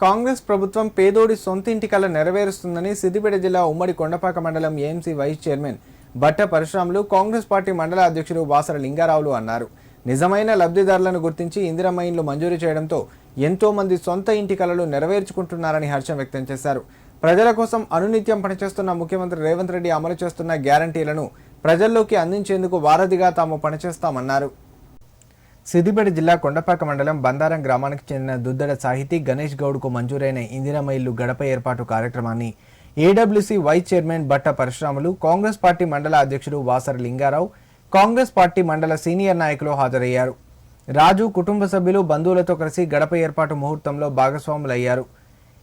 కాంగ్రెస్ ప్రభుత్వం పేదోడి సొంత ఇంటి కల నెరవేరుస్తుందని సిద్దిపేట జిల్లా ఉమ్మడి కొండపాక మండలం ఏఎంసీ వైస్ చైర్మన్ బట్ట పరశురాములు కాంగ్రెస్ పార్టీ మండల అధ్యక్షుడు బాసర లింగారావులు అన్నారు. నిజమైన లబ్ధిదారులను గుర్తించి ఇందిరమ్మ ఇండ్లు మంజూరు చేయడంతో ఎంతో మంది సొంత ఇంటి కలలు నెరవేర్చుకుంటున్నారని హర్షం వ్యక్తం చేశారు. ప్రజల కోసం అనునిత్యం పనిచేస్తున్న ముఖ్యమంత్రి రేవంత్ రెడ్డి అమలు చేస్తున్న గ్యారంటీలను ప్రజల్లోకి అందించేందుకు వారధిగా తాము పనిచేస్తామన్నారు. సిద్దిపేట జిల్లా కొండపాక మండలం బందారం గ్రామానికి చెందిన దుద్దడ సాహితీ గణేష్ గౌడ్కు మంజూరైన ఇందిరమ్మ ఇల్లు గడప ఏర్పాటు కార్యక్రమాన్ని ఏడబ్ల్యూసీ వైస్ చైర్మన్ బట్ట పరశురాములు కాంగ్రెస్ పార్టీ మండల అధ్యక్షుడు వాసర లింగారావు కాంగ్రెస్ పార్టీ మండల సీనియర్ నాయకులు హాజరయ్యారు. రాజు కుటుంబ సభ్యులు బంధువులతో కలిసి గడప ఏర్పాటు ముహూర్తంలో భాగస్వాములయ్యారు.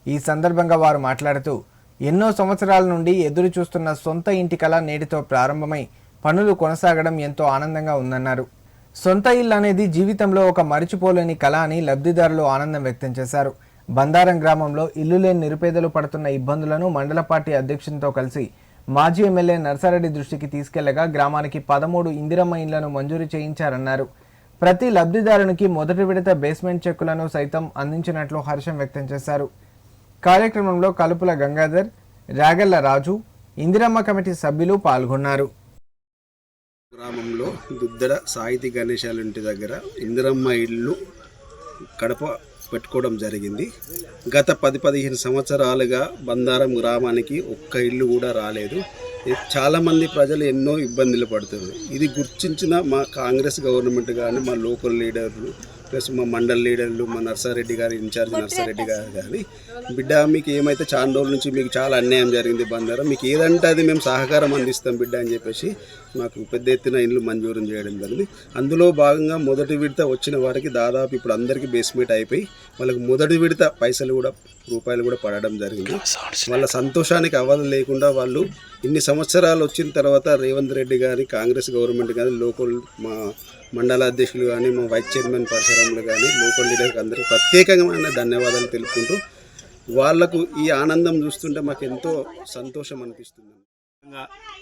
ఈ సందర్భంగా వారు మాట్లాడుతూ ఎన్నో సంవత్సరాల నుండి ఎదురు చూస్తున్న సొంత ఇంటి కళ నేటితో ప్రారంభమై పనులు కొనసాగడం ఎంతో ఆనందంగా ఉందన్నారు. సొంత ఇల్లు అనేది జీవితంలో ఒక మరిచిపోలేని కళ అని లబ్ధిదారులు ఆనందం వ్యక్తం చేశారు. బందారం గ్రామంలో ఇల్లు లేని నిరుపేదలు పడుతున్న ఇబ్బందులను మండల పార్టీ అధ్యక్షునితో కలిసి మాజీ ఎమ్మెల్యే నర్సారెడ్డి దృష్టికి తీసుకెళ్ళగా గ్రామానికి పదమూడు ఇందిరమ్మ ఇండ్లను మంజూరు చేయించారన్నారు. ప్రతి లబ్ధిదారునికి మొదటి విడత బేస్మెంట్ చెక్కులను సైతం అందించినట్లు హర్షం వ్యక్తం చేశారు. కార్యక్రమంలో కలుపుల గంగాధర్ రాగళ్ళ రాజు ఇందిరమ్మ కమిటీ సభ్యులు పాల్గొన్నారు. గ్రామంలో దుద్దడ సాహితీ గణేశాల ఇంటి దగ్గర ఇందిరమ్మ ఇల్లు కడప పెట్టుకోవడం జరిగింది. గత పది పదిహేను సంవత్సరాలుగా బందారం గ్రామానికి ఒక్క ఇల్లు కూడా రాలేదు. ఇది చాలామంది ప్రజలు ఎన్నో ఇబ్బందులు పడుతున్నారు. ఇది గుర్తించిన మా కాంగ్రెస్ గవర్నమెంట్ కానీ మా లోకల్ లీడర్లు ప్లస్ మా మండల్ లీడర్లు మా నర్సారెడ్డి గారు ఇన్ఛార్జ్ నర్సారెడ్డి గారు కానీ బిడ్డ మీకు ఏమైతే చాలా రోజుల నుంచి మీకు చాలా అన్యాయం జరిగింది బంగారం మీకు ఏదంటే అది మేము సహకారం అందిస్తాం బిడ్డ అని చెప్పేసి మాకు పెద్ద ఎత్తున ఇండ్లు మంజూరు చేయడం జరిగింది. అందులో భాగంగా మొదటి విడత వచ్చిన వారికి దాదాపు ఇప్పుడు అందరికీ బేస్మెంట్ అయిపోయి వాళ్ళకి మొదటి విడత పైసలు కూడా రూపాయలు కూడా పడడం జరిగింది. వాళ్ళ సంతోషానికి అవధి లేకుండా వాళ్ళు ఇన్ని సంవత్సరాలు వచ్చిన తర్వాత రేవంత్ రెడ్డి గారి కాంగ్రెస్ గవర్నమెంట్ కానీ లోకల్ మా మండల అధ్యక్షులు కానీ మా వైస్ చైర్మన్ పరశురాములు కానీ లోకల్ లీడర్కి అందరికీ ప్రత్యేకమైన ధన్యవాదాలు తెలుపుకుంటూ వాళ్ళకు ఈ ఆనందం చూస్తుంటే మాకు ఎంతో సంతోషం అనిపిస్తుంది.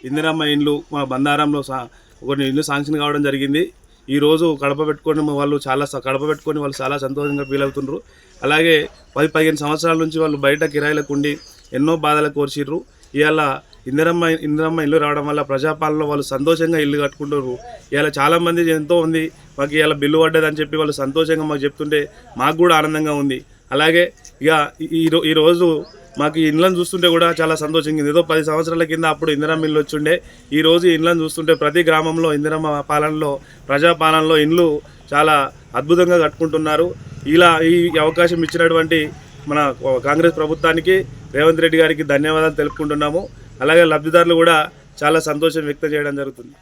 ఇందిరమ్మ ఇండ్లు మా బందారంలో సా కొన్ని ఇల్లు శాంక్షన్ కావడం జరిగింది. ఈ రోజు కడప పెట్టుకొని వాళ్ళు చాలా స- కడప పెట్టుకొని వాళ్ళు చాలా సంతోషంగా ఫీల్ అవుతుండ్రు. అలాగే పది పదిహేను సంవత్సరాల నుంచి వాళ్ళు బయట కిరాయిలకు ఉండి ఎన్నో బాధలు కోర్చిర్రు. ఇవాళ ఇందిరమ్మ ఇందిరమ్మ ఇల్లు రావడం వల్ల ప్రజాపాలనలో వాళ్ళు సంతోషంగా ఇల్లు కట్టుకుంటారు ఇలా చాలామంది ఎంతో ఉంది. మాకు ఇలా బిల్లు పడ్డదని చెప్పి వాళ్ళు సంతోషంగా మాకు చెప్తుంటే మాకు కూడా ఆనందంగా ఉంది. అలాగే ఇక ఈ- ఈరోజు మాకు ఈ ఇండ్లను చూస్తుంటే కూడా చాలా సంతోషంగా ఉంది. ఏదో పది సంవత్సరాల కింద అప్పుడు ఇందిరమ్మ ఇల్లు వచ్చిండే. ఈ రోజు ఇండ్లను చూస్తుంటే ప్రతి గ్రామంలో ఇందిరమ్మ పాలనలో ప్రజాపాలనలో ఇండ్లు చాలా అద్భుతంగా కట్టుకుంటున్నారు. ఇలా ఈ అవకాశం ఇచ్చినటువంటి మన కాంగ్రెస్ ప్రభుత్వానికి రేవంత్ రెడ్డి గారికి ధన్యవాదాలు తెలుపుకుంటున్నాము. అలాగే లబ్ధిదారులు కూడా చాలా సంతోషం వ్యక్తం చేయడం జరుగుతుంది.